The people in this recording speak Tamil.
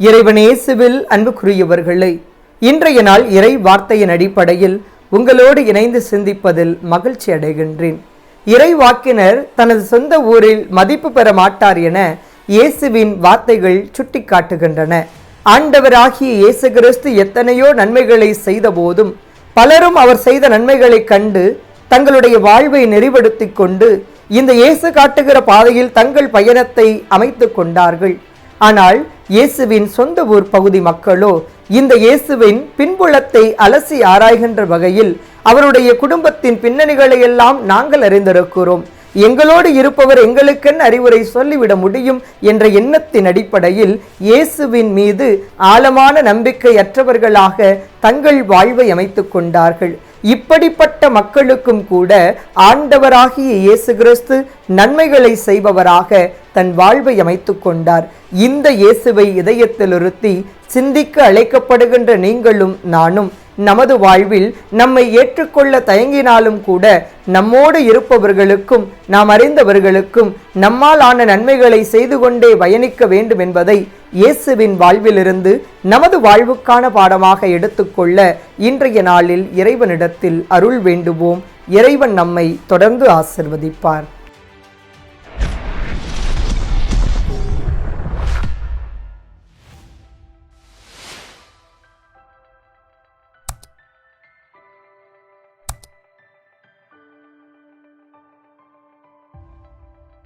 இறைவனேசுவில் அன்புக்குரியவர்களை இன்றைய நாள் இறை வார்த்தையின் அடிப்படையில் உங்களோடு இணைந்து சிந்திப்பதில் மகிழ்ச்சி அடைகின்றேன். இறை வாக்கினர் தனது சொந்த ஊரில் மதிப்பு பெற மாட்டார் என இயேசுவின் வார்த்தைகள் சுட்டிக்காட்டுகின்றன. ஆண்டவராகிய இயேசு கிறிஸ்து எத்தனையோ நன்மைகளை செய்த போதும் பலரும் அவர் செய்த நன்மைகளைக் கண்டு தங்களுடைய வாழ்வை நெறிவடுத்தி கொண்டு இந்த இயேசு காட்டுகிற பாதையில் தங்கள் பயணத்தை அமைத்து கொண்டார்கள். ஆனால் இயேசுவின் சொந்த ஊர் பகுதி மக்களோ இந்த இயேசுவின் பின்புலத்தை அலசி ஆராய்கின்ற வகையில் அவருடைய குடும்பத்தின் பின்னணிகளை எல்லாம் நாங்கள் அறிந்திருக்கிறோம். எங்களோடு இருப்பவர் எங்களுக்கென் அறிவுரை சொல்லிவிட முடியும் என்ற எண்ணத்தின் அடிப்படையில் இயேசுவின் மீது ஆழமான நம்பிக்கையற்றவர்களாக தங்கள் வாழ்வை அமைத்துக் கொண்டார்கள். இப்படிப்பட்ட மக்களுக்கும் கூட ஆண்டவராகிய இயேசு கிறிஸ்து நன்மைகளை செய்பவராக தன் வாழ்வை அமைத்து கொண்டார். இந்த இயேசுவை இதயத்தில் இருத்தி சிந்திக்க அழைக்கப்படுகின்ற நீங்களும் நானும் நமது வாழ்வில் நம்மை ஏற்றுக்கொள்ள தயங்கினாலும் கூட நம்மோடு இருப்பவர்களுக்கும் நாம் அறிந்தவர்களுக்கும் நம்மால் ஆன நன்மைகளை செய்து கொண்டே பயணிக்க வேண்டும் என்பதை இயேசுவின் வாழ்விலிருந்து நமது வாழ்வுக்கான பாடமாக எடுத்துக்கொள்ள இன்றைய நாளில் இறைவனிடத்தில் அருள் வேண்டுவோம். இறைவன் நம்மை தொடர்ந்து ஆசிர்வதிப்பார்.